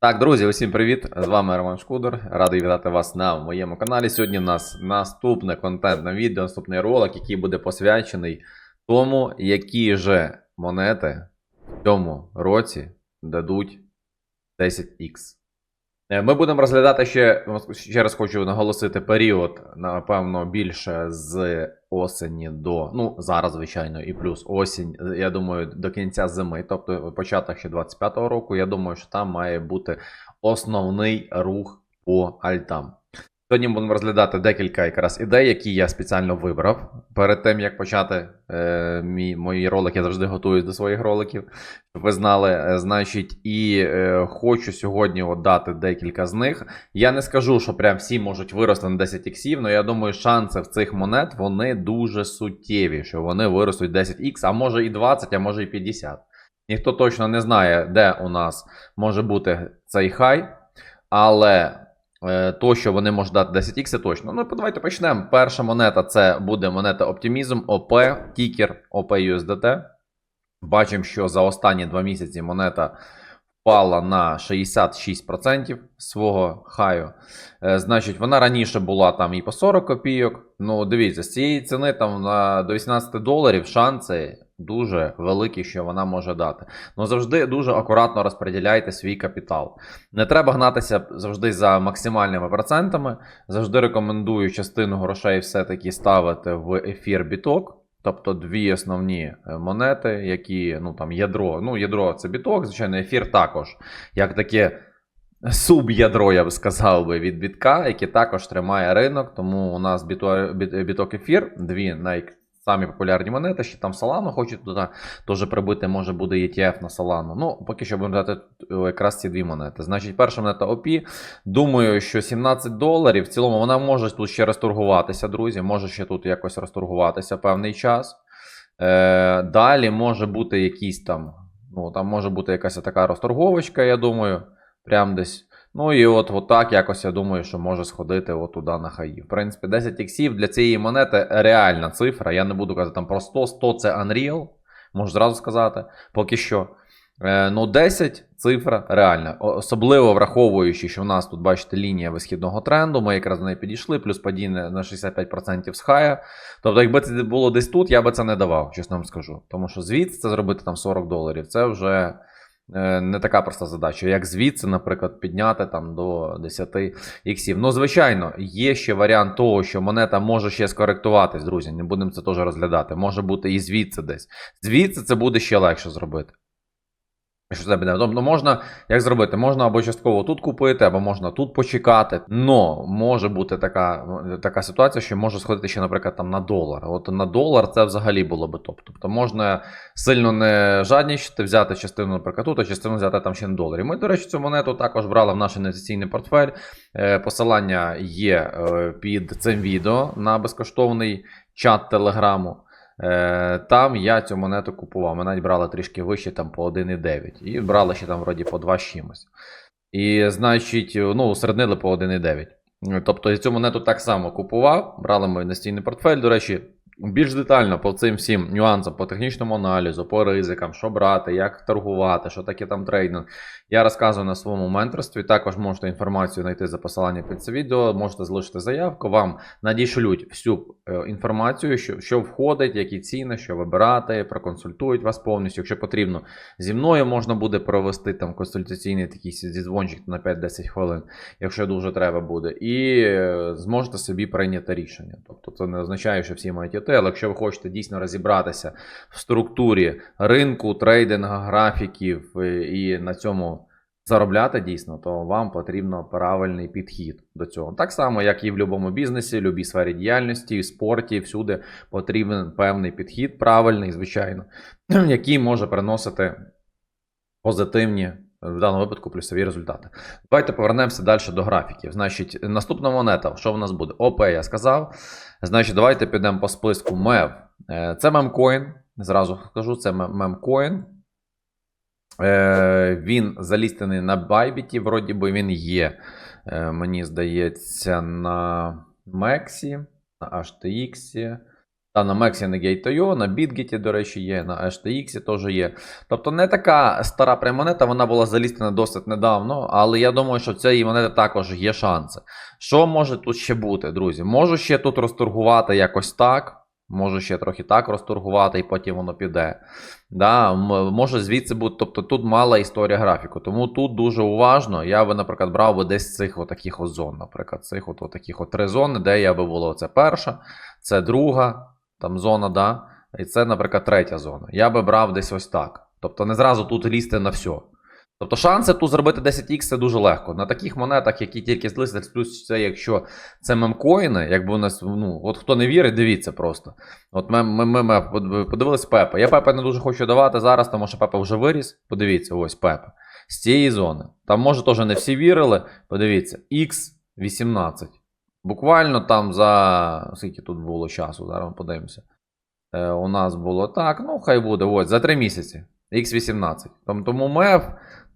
Так, друзі, усім привіт! З вами Роман Шкудор. Радий вітати вас на моєму каналі. Сьогодні у нас наступне контентне відео, наступний ролик, який буде посвячений тому, які же монети в цьому році дадуть 10х. Е, Ми будемо розглядати ще, ще раз хочу наголосити, період, напевно, більше з осені до, ну, зараз, звичайно, і плюс осінь, я думаю, до кінця зими, тобто початок ще 25-го року, я думаю, що там має бути основний рух по альтам. Сьогодні будемо розглядати декілька якраз ідей, які я спеціально вибрав. Перед тим як почати е, мій, мої ролики, я завжди готуюсь до своїх роликів, щоб ви знали. Е, значить, і е, хочу сьогодні от дати декілька з них. Я не скажу, що прям всі можуть вирости на 10 іксів, але я думаю, шанси в цих монет вони дуже суттєві, що вони виростуть 10 ікс, а може і 20, а може і 50. Ніхто точно не знає, де у нас може бути цей хай, але. Е, То, що вони можуть дати 10х, точно. Ну, давайте почнемо. Перша монета це буде монета Optimism, OP, тікер OP USDT. Бачимо, що за останні два місяці монета впала на 66% свого хаю. Е, Значить, вона раніше була там і по 40 копійок. Ну, дивіться, з цієї ціни там на до 18 доларів шанси дуже великі, що вона може дати. Ну завжди дуже акуратно розподіляйте свій капітал. Не треба гнатися завжди за максимальними процентами. Завжди рекомендую частину грошей все-таки ставити в ефір біток. Тобто дві основні е, монети, які ну там ядро. Ну, ядро це біток, звичайно, ефір також. Як таке суб'ядро, я б сказав би, від бітка, яке також тримає ринок. Тому у нас біток ефір, дві най... Самі популярні монети, ще там Solana хочуть туди теж прибити, може буде ETF на Solana. Ну, поки що будемо дати якраз ці дві монети. Значить, перша монета OP. Думаю, що 17 доларів. В цілому вона може тут ще розторгуватися, друзі. Може ще тут якось розторгуватися певний час. Е, далі може бути якийсь там. Ну, там може бути якась така розторговочка, я думаю. Прям десь. Ну і от, от так якось я думаю, що може сходити от туди на хаї. В принципі, 10 іксів для цієї монети реальна цифра. Я не буду казати там про 100, 100 це Unreal, можу зразу сказати. Поки що. Е, ну, 10 цифра реальна. Особливо враховуючи, що в нас тут, бачите, лінія висхідного тренду, ми якраз до неї підійшли, плюс падіння на 65% з хая. Тобто, якби це було десь тут, я би це не давав, чесно вам скажу. Тому що звідси це зробити там 40 доларів, це вже не така проста задача. Як звідси, наприклад, підняти там до 10 іксів. Ну, звичайно, є ще варіант того, що монета може ще скоректуватись, друзі. Не будемо це теж розглядати. Може бути і звідси десь. Звідси це буде ще легше зробити. Що це буде? Тобто можна як зробити? Можна або частково тут купити, або можна тут почекати. Но може бути така, така ситуація, що може сходити ще, наприклад, там на долар. От на долар це взагалі було би топ. Тобто можна сильно не жаднічити, взяти частину, наприклад, тут, а частину взяти там ще на доларі. Ми, до речі, цю монету також брали в наш інвестиційний портфель. Е, Посилання є е, під цим відео на безкоштовний чат телеграму. Е, Там я цю монету купував. Ми навіть брали трішки вище, там по 1,9. І брали ще там вроді по 2 з чимось. І, значить, ну, усереднили по 1,9. Тобто я цю монету так само купував, брали ми інвестиційний портфель. До речі, більш детально по цим всім нюансам, по технічному аналізу, по ризикам, що брати, як торгувати, що таке там трейдинг. Я розказую на своєму менторстві. Також можете інформацію знайти за посиланням під це відео, можете залишити заявку. Вам надішлють всю е, інформацію, що, що входить, які ціни, що вибирати, проконсультують вас повністю. Якщо потрібно, зі мною можна буде провести там консультаційний такий зідзвончик на 5-10 хвилин, якщо дуже треба буде, і е, зможете собі прийняти рішення. Тобто це не означає, що всі мають але якщо ви хочете дійсно розібратися в структурі ринку, трейдинга, графіків е, і на цьому заробляти дійсно, то вам потрібно правильний підхід до цього. Так само, як і в будь-якому бізнесі, в будь-якій сфері діяльності, в спорті, всюди потрібен певний підхід, правильний, звичайно, який може приносити позитивні. В даному випадку плюсові результати. Давайте повернемося далі до графіків. Значить, наступна монета, що в нас буде? ОП, я сказав. Значить, давайте підемо по списку MEV. Е, Це мемкоін. Зразу скажу, це мемкоін. Е, Він залістений на Bybit, вроді би він є, е, мені здається, на Мексі, на HTX. Та на Maxi Negate.io, на BitGet, до речі, є, на HTX теж є. Тобто не така стара прям монета, вона була залістена досить недавно, але я думаю, що в цієї монети також є шанси. Що може тут ще бути, друзі? Можу ще тут розторгувати якось так. Можу ще трохи так розторгувати, і потім воно піде. Да, може звідси бути, тобто тут мала історія графіку. Тому тут дуже уважно. Я би, наприклад, брав би десь цих отаких от зон. Наприклад, цих от, таких от три зони, де я би було це перша, це друга там зона, да, і це, наприклад, третя зона. Я би брав десь ось так. Тобто не зразу тут лізти на все. Тобто шанси тут зробити 10х це дуже легко. На таких монетах, які тільки злистять, плюс це якщо це мемкоїни, якби у нас, ну, от хто не вірить, дивіться просто. От ми, ми, ми, ми подивились Пепа. Я Пепа не дуже хочу давати зараз, тому що Пепа вже виріс. Подивіться, ось Пепа. З цієї зони. Там, може, теж не всі вірили. Подивіться, X18. Буквально там за. Скільки тут було часу? Зараз ми подивимося. Е, у нас було так, ну хай буде, ось, за 3 місяці. X18. Там, тому МЕФ,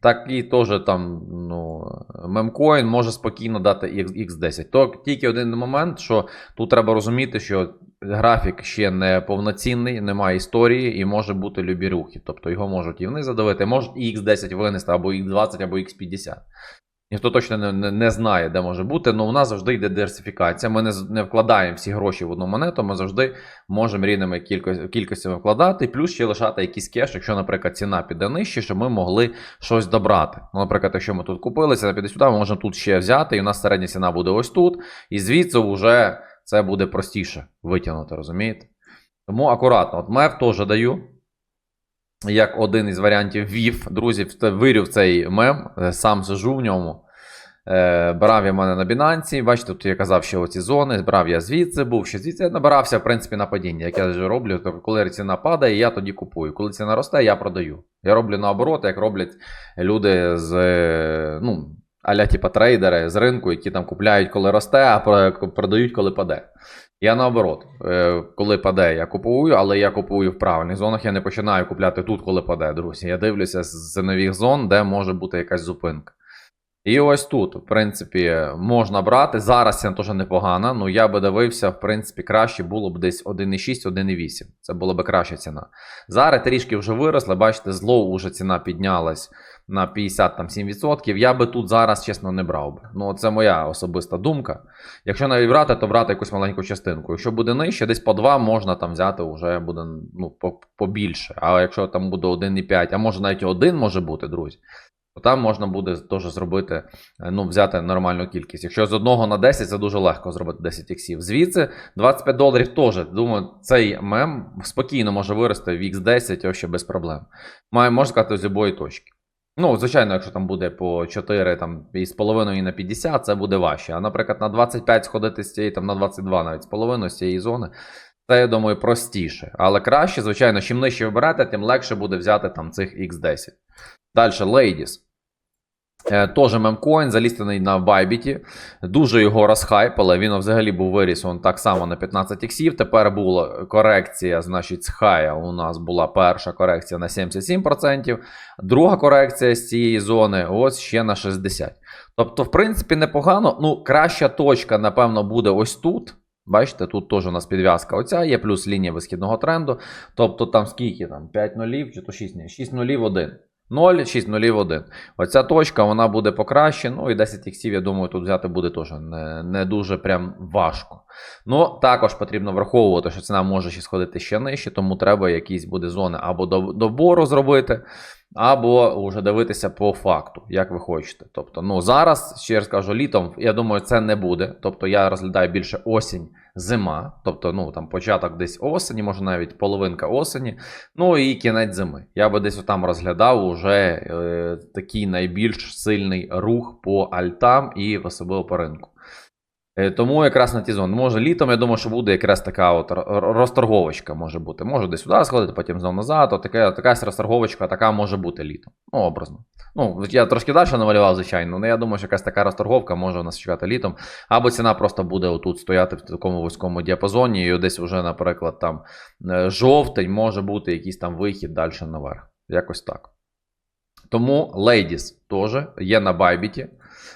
такий теж там, ну, мемкоін може спокійно дати X10. То тільки один момент, що тут треба розуміти, що графік ще не повноцінний, немає історії і може бути любі рухи. Тобто його можуть і вниз задавити, можуть і X10 винести, або X20, або X50. Ніхто точно не, не, не знає, де може бути, але у нас завжди йде диверсифікація. Ми не, не вкладаємо всі гроші в одну монету, ми завжди можемо рівними кількос- кількостями вкладати, плюс ще лишати якийсь кеш, якщо, наприклад, ціна піде нижче, щоб ми могли щось добрати. Ну, наприклад, якщо ми тут купили, ціна піде сюди, ми можемо тут ще взяти, і у нас середня ціна буде ось тут, і звідси вже це буде простіше витягнути, розумієте? Тому акуратно, от мев теж даю. Як один із варіантів вів, друзі, вирів цей мем, е, сам сижу в ньому. Е, брав я мене на Binance, бачите, тут я казав, що оці зони, брав я звідси, був ще звідси. Я набирався, в принципі, на падіння. Як я вже роблю, то коли ціна падає, я тоді купую. Коли ціна росте, я продаю. Я роблю наоборот, як роблять люди з, е, ну, аля типа трейдери з ринку, які там купляють, коли росте, а продають, коли паде. Я наоборот, е, коли паде, я купую, але я купую в правильних зонах. Я не починаю купляти тут, коли паде, друзі. Я дивлюся з нових зон, де може бути якась зупинка. І ось тут, в принципі, можна брати. Зараз ціна теж непогана. Ну я би дивився, в принципі, краще було б десь 1,6, 1,8. Це була б краща ціна. Зараз трішки вже виросли, бачите, злоу вже ціна піднялась на 57%. Я би тут зараз, чесно, не брав би. Ну, це моя особиста думка. Якщо навіть брати, то брати якусь маленьку частинку. Якщо буде нижче, десь по 2 можна там взяти вже буде ну, побільше. А якщо там буде 1,5, а може навіть 1 може бути, друзі. То там можна буде теж зробити, е, ну, взяти нормальну кількість. Якщо з 1 на 10, це дуже легко зробити 10 іксів. Звідси 25 доларів теж. Думаю, цей мем спокійно може вирости в X10 вообще без проблем. Має, можна сказати, з любої точки. Ну, звичайно, якщо там буде по 4 там, і з половиною на 50, це буде важче. А, наприклад, на 25 сходити з цієї, там на 22 навіть з половиною з цієї зони. Це, я думаю, простіше. Але краще, звичайно, чим нижче ви берете, тим легше буде взяти там цих X10. Далі, Ladies. Е, Теж мемкоін, залістений на Bybit. Дуже його розхайпали. Він взагалі був виріс он так само на 15 іксів. Тепер була корекція, значить, з хая у нас була перша корекція на 77%. Друга корекція з цієї зони ось ще на 60%. Тобто, в принципі, непогано. Ну, краща точка, напевно, буде ось тут. Бачите, тут теж у нас підв'язка оця є, плюс лінія висхідного тренду. Тобто там скільки там? 5 нулів чи то 6 ні, 6 нулів 1. 0, 6 0, 1. Оця точка вона буде покраще. Ну і 10 іксів, я думаю, тут взяти буде теж не, не дуже прям важко. Ну, також потрібно враховувати, що ціна може ще сходити ще нижче, тому треба якісь буде зони або до- добору зробити, або вже дивитися по факту, як ви хочете. Тобто, ну зараз, ще раз кажу, літом, я думаю, це не буде. Тобто я розглядаю більше осінь, зима, тобто, ну там початок десь осені, може навіть половинка осені, ну і кінець зими. Я би десь там розглядав уже е, такий найбільш сильний рух по альтам і особливо по ринку. Е, Тому якраз на ті зони. Може літом, я думаю, що буде якраз така от розторговочка може бути. Може десь сюди сходити, потім знову назад. От така, така розторговочка така може бути літом. Ну, образно. Ну, я трошки далі намалював, звичайно, але я думаю, що якась така розторговка може у нас чекати літом. Або ціна просто буде отут стояти в такому вузькому діапазоні, і десь вже, наприклад, там е, жовтень може бути якийсь там вихід далі наверх. Якось так. Тому Ladies теж є на Bybit.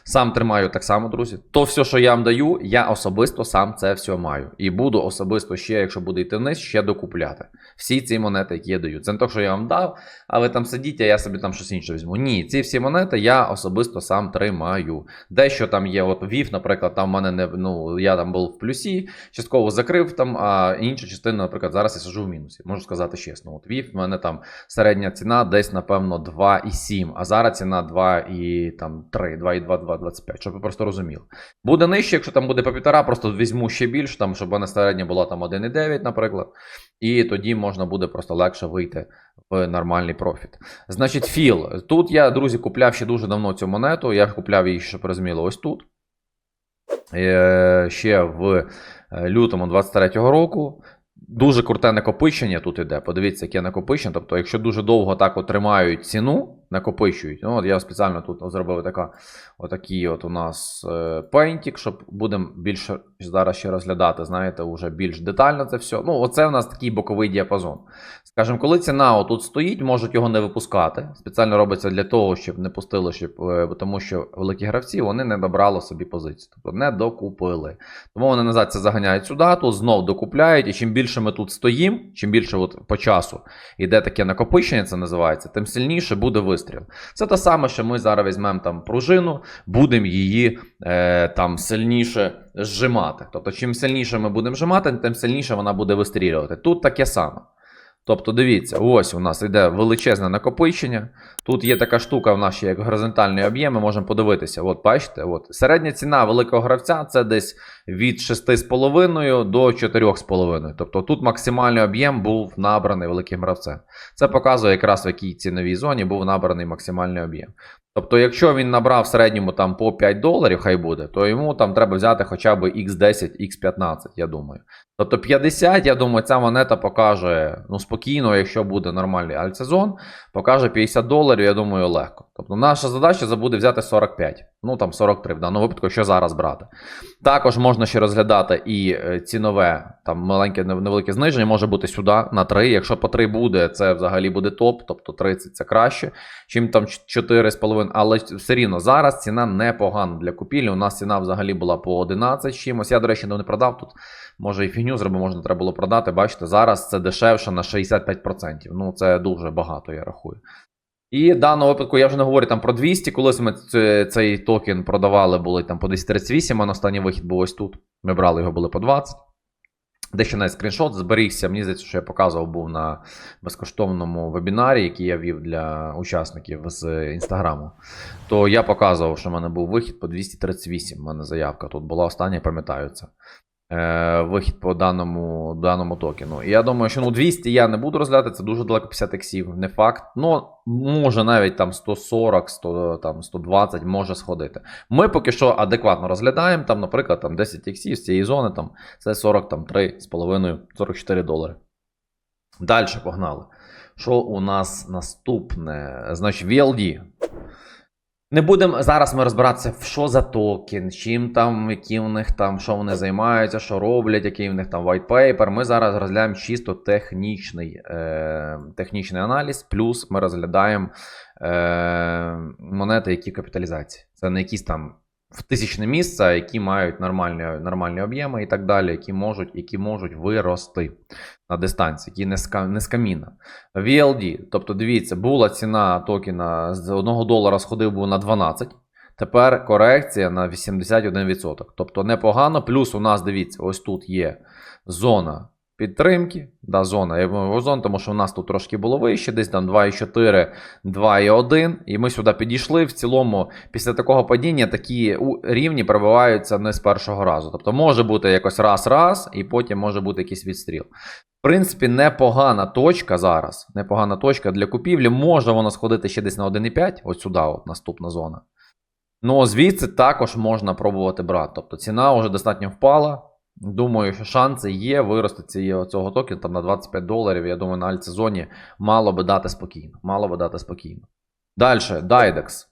Сам тримаю так само, друзі. То все, що я вам даю, я особисто сам це все маю. І буду особисто ще, якщо буде йти вниз, ще докупляти. Всі ці монети, які я даю. Це не то, що я вам дав, а ви там сидіть, а я собі там щось інше візьму. Ні, ці всі монети я особисто сам тримаю. Дещо там є, от ВІФ, наприклад, там в мене не ну, я там був в плюсі, частково закрив там, а інша частина, наприклад, зараз я сижу в мінусі. Можу сказати чесно. От ВІФ в мене там середня ціна десь, напевно, 2,7, а зараз ціна 2,3, 2,2, щоб ви просто розуміли. Буде нижче, якщо там буде по півтора, просто візьму ще більше, там, щоб вона середня була там 1,9, наприклад. І тоді можна буде просто легше вийти в нормальний профіт. Значить, філ. Тут я, друзі, купляв ще дуже давно цю монету. Я купляв її, щоб розуміло, ось тут. Е, ще в е, лютому 23-го року. Дуже круте накопичення тут іде. Подивіться, яке накопичення. Тобто, якщо дуже довго так от тримають ціну, накопичують. Ну, от я спеціально тут зробив така, отакий от у нас е, пейнтик, щоб будемо більше зараз ще розглядати, знаєте, вже більш детально це все. Ну, оце у нас такий боковий діапазон. Скажімо, коли ціна отут стоїть, можуть його не випускати. Спеціально робиться для того, щоб не пустили, щоб, е, тому що великі гравці вони не добрали собі позицію, тобто не докупили. Тому вони назад це заганяють сюди, тут знов докупляють, і чим більше ми тут стоїмо, чим більше от по часу йде таке накопичення, це називається, тим сильніше буде вистріл. Це те саме, що ми зараз візьмемо там пружину, будемо її е, там сильніше зжимати. Тобто, чим сильніше ми будемо зжимати, тим сильніше вона буде вистрілювати. Тут таке саме. Тобто, дивіться, ось у нас йде величезне накопичення. Тут є така штука в нашій як горизонтальний об'єм, ми можемо подивитися. От, бачите, от. середня ціна великого гравця це десь від 6,5 до 4,5. Тобто тут максимальний об'єм був набраний великим гравцем. Це показує якраз в якій ціновій зоні був набраний максимальний об'єм. Тобто, якщо він набрав в середньому там по 5 доларів, хай буде, то йому там треба взяти хоча б X10, X15, я думаю. Тобто 50, я думаю, ця монета покаже ну, спокійно, якщо буде нормальний альтсезон, покаже 50 доларів, я думаю, легко. Тобто наша задача забуде взяти 45, ну там 43 в даному випадку, що зараз брати. Також можна ще розглядати і е, цінове, там маленьке невелике зниження, може бути сюди на 3. Якщо по 3 буде, це взагалі буде топ, тобто 30 це краще, чим там 4,5. Але все рівно зараз ціна непогана для купівлі. У нас ціна взагалі була по 11 чимось. Я, до речі, не продав тут. Може і фігню зробив, можна треба було продати. Бачите, зараз це дешевше на 65%. Ну, це дуже багато, я рахую. І в даному випадку я вже не говорю там про 200. Колись ми цей токен продавали, були там по 238, а на останній вихід був ось тут. Ми брали його були по 20. Дещо навіть скріншот зберігся. Мені здається, що я показував був на безкоштовному вебінарі, який я вів для учасників з інстаграму. То я показував, що в мене був вихід по 238. У мене заявка тут була остання, пам'ятаю це. Е, вихід по даному даному токену. І я думаю, що ну 200 я не буду розглядати, це дуже далеко 50 ексів, не факт. Ну, може навіть там 140, 100, там 120 може сходити. Ми поки що адекватно розглядаємо, там, наприклад, там 10 ексів з цієї зони, там це 43,5, 44 долари. Далі погнали. Що у нас наступне? Значить, VLD. Не будемо зараз ми розбиратися, що за токен, чим там, які в них там, що вони займаються, що роблять, який в них там white paper. Ми зараз розглядаємо чисто технічний е, технічний аналіз, плюс ми розглядаємо е, монети, які капіталізації. Це не якісь там в тисячне місце, які мають нормальні нормальні об'єми і так далі, які можуть які можуть вирости на дистанції, які не з, не з каміна. VLD, тобто дивіться, була ціна токена з 1 долара сходив був на 12. Тепер корекція на 81%. Тобто непогано. Плюс у нас, дивіться, ось тут є зона підтримки. Да, зона. Я тому що у нас тут трошки було вище, десь там 2,4, 2,1. І ми сюди підійшли. В цілому, після такого падіння такі рівні пробиваються не з першого разу. Тобто може бути якось раз-раз, і потім може бути якийсь відстріл. В принципі, непогана точка зараз. Непогана точка для купівлі. Може вона сходити ще десь на 1,5, ось сюди, от наступна зона. Ну, звідси також можна пробувати брати. Тобто ціна вже достатньо впала. Думаю, що шанси є вирости цього токена там на 25 доларів. Я думаю, на альтсезоні мало би дати спокійно. Мало би дати спокійно. Далі, Дайдекс.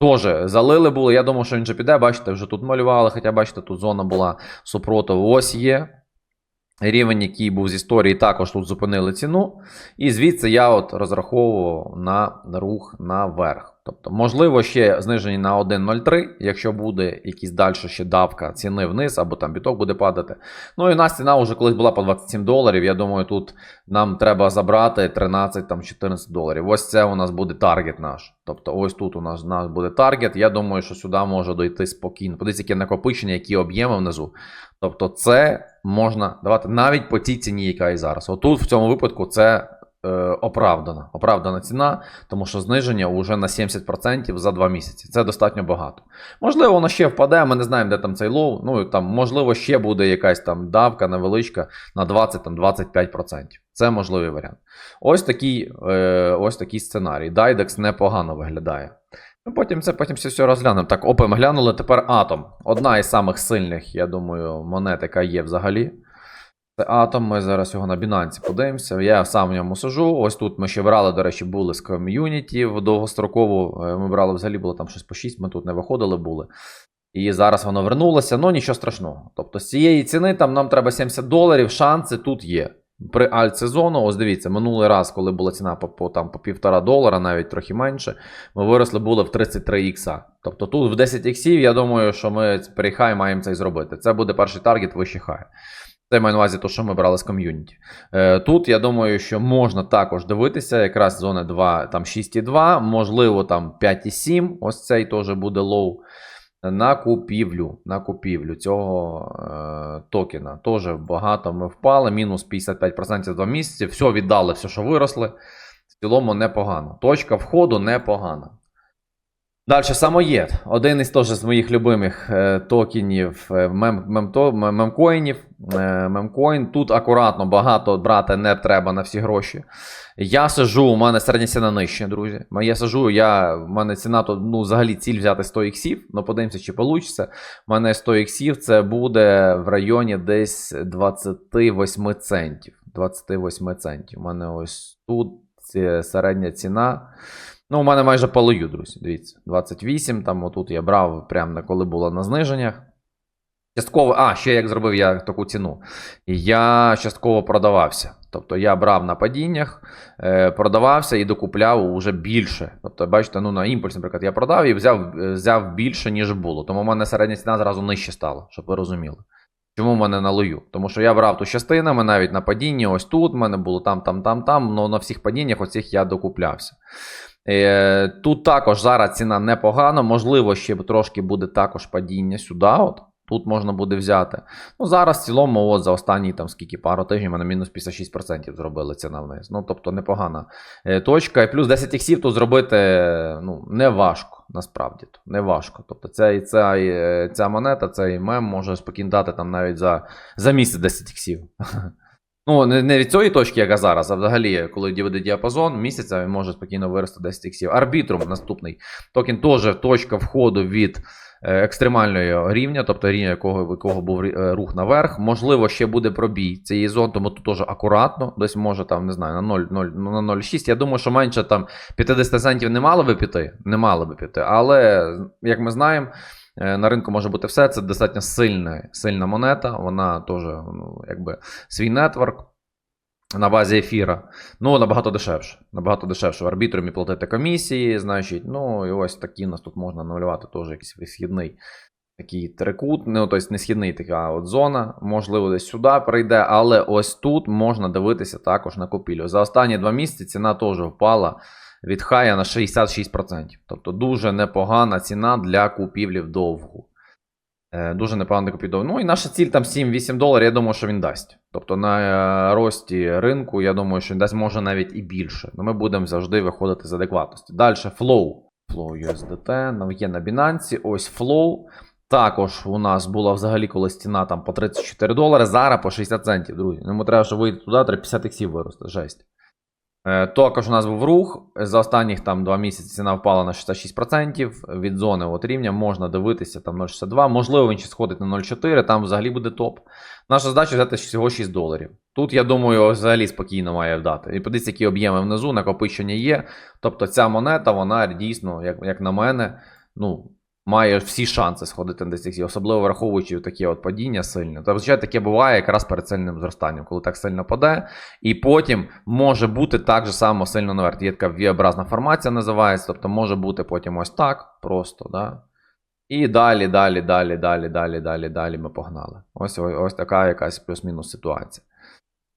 Теж залили було. Я думаю, що він же піде. Бачите, вже тут малювали, хоча бачите, тут зона була супротиву. Ось є. Рівень, який був з історії, також тут зупинили ціну. І звідси я от розраховував на рух наверх. Тобто, можливо, ще знижені на 1.03, якщо буде якісь далі ще давка ціни вниз, або там біток буде падати. Ну і у нас ціна вже колись була по 27 доларів. Я думаю, тут нам треба забрати 13 там 14 доларів. Ось це у нас буде таргет наш. Тобто, ось тут у нас, у нас буде таргет. Я думаю, що сюди може дойти спокійно. Подивіться, яке накопичення, які об'єми внизу. Тобто, це можна давати навіть по тій ціні, яка і зараз. Отут в цьому випадку це оправдана. Оправдана ціна, тому що зниження вже на 70% за 2 місяці. Це достатньо багато. Можливо, воно ще впаде, ми не знаємо, де там цей лоу. Ну там, можливо, ще буде якась там давка невеличка на 20-25%. Це можливий варіант. Ось такий, е, ось такий сценарій. Дайдекс непогано виглядає. Ну, потім це потім все, все розглянемо. Так, опим глянули. Тепер атом. Одна із самих сильних, я думаю, монет, яка є взагалі. Це атом. Ми зараз його на Binance подивимося. Я сам в ньому сижу. Ось тут ми ще брали, до речі, були з ком'юніті в довгострокову. Е, Ми брали взагалі було там щось по 6, ми тут не виходили були. І зараз воно вернулося, ну нічого страшного. Тобто з цієї ціни там нам треба 70 доларів, шанси тут є. При альт-сезону, ось дивіться, минулий раз, коли була ціна по, по, там, по півтора долара, навіть трохи менше, ми виросли були в 33 ікса. Тобто тут в 10 іксів, я думаю, що ми при хай маємо це і зробити. Це буде перший таргет вище хай. Це маю на увазі, то, що ми брали з ком'юніті. Е, тут я думаю, що можна також дивитися, якраз зони 2, там 6,2, можливо, там 5,7. Ось цей теж буде лоу. На купівлю на купівлю цього е, токена. Теж багато ми впали, мінус 55% 2 місяці. Все віддали, все, що виросли. В цілому непогано. Точка входу непогана. Далі самоєд. Один із теж з моїх любимих е, токенів е, мем, мемто, мем, мемкоїнів. Е, мемкоін. Тут акуратно багато брати не треба на всі гроші. Я сижу, у мене середня ціна нижче, друзі. Я сижу, я, в мене ціна то ну, взагалі ціль взяти 100 іксів. Ну, подивимося, чи вийде. У мене 100 іксів це буде в районі десь 28 центів. 28 центів. У мене ось тут середня ціна. Ну, у мене майже полою, друзі. Дивіться, 28. Там отут я брав, прямо коли було на зниженнях. Частково, а, ще як зробив я таку ціну. Я частково продавався. Тобто я брав на падіннях, е, продавався і докупляв уже більше. Тобто, бачите, ну на імпульс, наприклад, я продав і взяв, е, взяв більше, ніж було. Тому в мене середня ціна зразу нижче стала, щоб ви розуміли. Чому в мене на лою? Тому що я брав ту частинами, навіть на падінні, ось тут в мене було там, там, там, там. але на всіх падіннях оцих я докуплявся. Е, тут також зараз ціна непогана, можливо, ще трошки буде також падіння сюди. От. Тут можна буде взяти. Ну, зараз в цілому, от за останні там скільки пару тижнів, мене мінус 56% зробили ціна вниз. Ну, тобто непогана е, точка. І плюс 10 іксів тут зробити ну, не важко, насправді. Не важко. Тобто ця, ця, е, ця монета, цей мем може спокійно дати там навіть за, за місяць 10 іксів. Ну, не, від цієї точки, яка зараз, а взагалі, коли буде діапазон місяця, він може спокійно вирости 10 іксів. Арбітрум наступний. Токен теж точка входу від е, екстремального рівня, тобто рівня, якого, якого був е, рух наверх. Можливо, ще буде пробій цієї зони, тому тут теж акуратно. Десь може там, не знаю, на 0, 0, ну, на 0,6. Я думаю, що менше там 50 центів не мало би піти. Не мало би піти. Але, як ми знаємо. Е, На ринку може бути все. Це достатньо сильна, сильна монета. Вона теж ну, якби свій нетворк на базі ефіра. Ну, набагато дешевше. Набагато дешевше в арбітрумі платити комісії, значить. Ну, і ось такі у нас тут можна намалювати теж якийсь висхідний такий трикут, ну, тобто не східний така от зона, можливо, десь сюди прийде, але ось тут можна дивитися також на купівлю. За останні два місяці ціна теж впала від хая на 66%. Тобто дуже непогана ціна для купівлі вдовгу. Е, Дуже непогано купівлі. Ну і наша ціль там 7-8 доларів, я думаю, що він дасть. Тобто на е, рості ринку, я думаю, що він дасть може навіть і більше. Ну ми будемо завжди виходити з адекватності. Далі Flow. Flow USDT, є на Binance, ось Flow. Також у нас була взагалі колись ціна там по 34 долари, зараз по 60 центів, друзі. Ну, Йому треба, щоб вийти туди, треба 50 іксів вирости. Жесть. Е, Також у нас був рух. За останніх там 2 місяці ціна впала на 66%. Від зони от рівня можна дивитися там 0,62. Можливо, він ще сходить на 0,4, там взагалі буде топ. Наша задача взяти всього 6 доларів. Тут, я думаю, взагалі спокійно має вдати. І подивіться, які об'єми внизу, накопичення є. Тобто ця монета, вона дійсно, як, як на мене, ну, має всі шанси сходити на 10 особливо враховуючи такі от падіння сильне. Тобто, звичайно, таке буває якраз перед сильним зростанням, коли так сильно паде, і потім може бути так же само сильно наверх. Є така V-образна формація називається, тобто може бути потім ось так просто, да? І далі, далі, далі, далі, далі, далі, далі ми погнали. Ось, ось така якась плюс-мінус ситуація.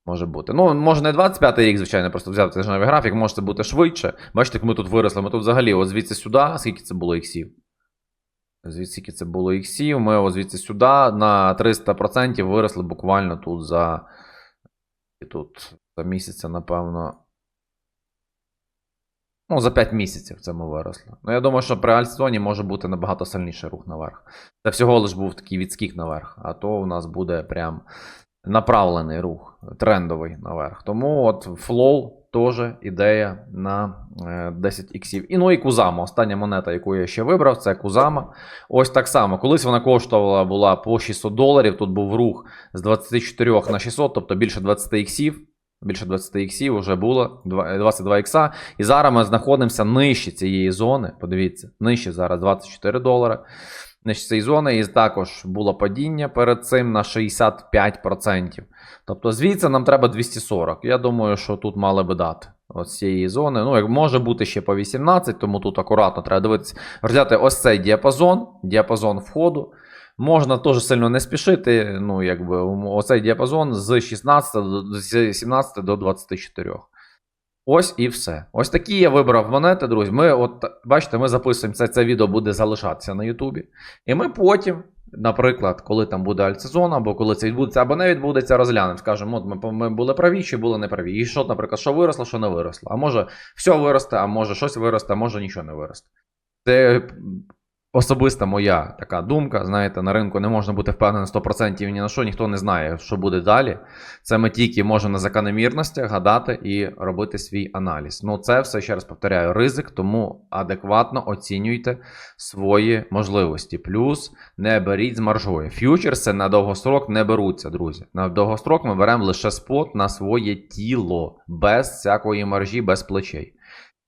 Може бути. Ну, може не 25-й рік, звичайно, просто взяти тижневий графік, може це бути швидше. Бачите, як ми тут виросли. Ми тут взагалі, от звідси сюди, скільки це було іксів? Звідси це було іксів. Ми от звідси сюди на 300% виросли буквально тут за. І тут за місяця, напевно. Ну, за 5 місяців це ми виросли. Ну, я думаю, що при альтсезоні може бути набагато сильніший рух наверх. Це всього лиш був такий відскік наверх, а то у нас буде прям направлений рух, трендовий наверх. Тому от Flow теж ідея на 10 іксів. І ну і Кузама. Остання монета, яку я ще вибрав, це Кузама. Ось так само. Колись вона коштувала була по 600 доларів. Тут був рух з 24 на 600, тобто більше 20 іксів. Більше 20 іксів вже було 22 ікса. І зараз ми знаходимося нижче цієї зони. Подивіться, нижче зараз 24 долари. Нижче цієї зони, і також було падіння перед цим на 65%. Тобто звідси нам треба 240. Я думаю, що тут мали би дати. З цієї зони. Ну, як може бути ще по 18, тому тут акуратно треба дивитися. Взяти ось цей діапазон, діапазон входу. Можна теж сильно не спішити. Ну, якби оцей діапазон з 16 до 17 до 24. Ось і все. Ось такі я вибрав монети, друзі. Ми, от, бачите, ми записуємо це, це відео буде залишатися на Ютубі. І ми потім, наприклад, коли там буде альтсезон, або коли це відбудеться, або не відбудеться, розглянемо. Скажемо, от ми, ми були праві чи були неправі. І що, наприклад, що виросло, що не виросло. А може все виросте, а може щось виросте, а може нічого не виросте. Це особиста моя така думка. Знаєте, на ринку не можна бути впевненим 100% ні на що, ніхто не знає, що буде далі. Це ми тільки можемо на закономірностях гадати і робити свій аналіз. Ну, це все, ще раз повторяю, ризик, тому адекватно оцінюйте свої можливості. Плюс не беріть з маржою. Ф'ючерси на довгострок не беруться, друзі. На довгострок ми беремо лише спот на своє тіло, без всякої маржі, без плечей.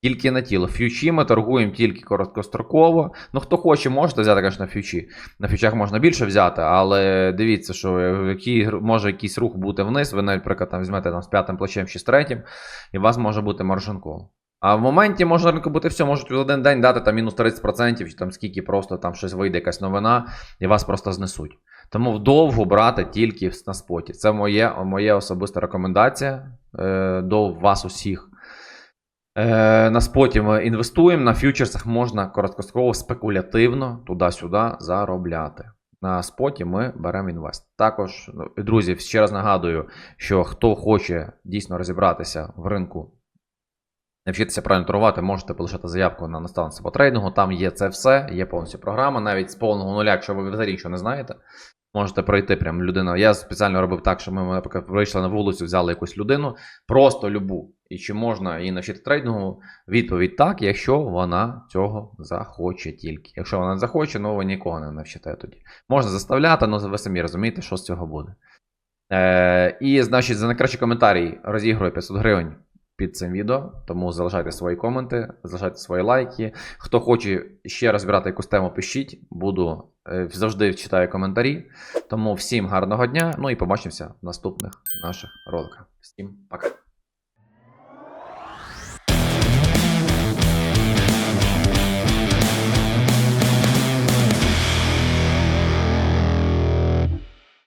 Тільки на тіло. Ф'ючі ми торгуємо тільки короткостроково. Ну, хто хоче, можете взяти, звісно, ф'ючі. На ф'ючах можна більше взяти, але дивіться, що який, може якийсь рух бути вниз, ви, наприклад, там візьмете там, з п'ятим плечем чи з третім, і у вас може бути маржинкол. А в моменті може на ринку бути все, можуть в один день дати там мінус 30%, чи там скільки просто там щось вийде, якась новина, і вас просто знесуть. Тому вдовго брати тільки на споті. Це моє, моя особиста рекомендація е, до вас усіх. Е, на споті ми інвестуємо, на фьючерсах можна короткостроково спекулятивно туди-сюди заробляти. На споті ми беремо інвест. Також, ну, друзі, ще раз нагадую, що хто хоче дійсно розібратися в ринку, навчитися правильно торгувати, можете полишати заявку на наставництво по трейдингу. Там є це все, є повністю програма. Навіть з повного нуля, якщо ви взагалі нічого не знаєте, можете пройти прям людина. Я спеціально робив так, що ми, наприклад, вийшли на вулицю, взяли якусь людину, просто любу. І чи можна її навчити трейдингу? Відповідь так, якщо вона цього захоче тільки. Якщо вона не захоче, ну ви нікого не навчите тоді. Можна заставляти, але ви самі розумієте, що з цього буде. Е, І, значить, за найкращий коментарій розігрую 500 гривень під цим відео. Тому залишайте свої коменти, залишайте свої лайки. Хто хоче ще розбирати якусь тему, пишіть. Буду е, завжди читаю коментарі. Тому всім гарного дня. Ну і побачимося в наступних наших роликах. Всім пока.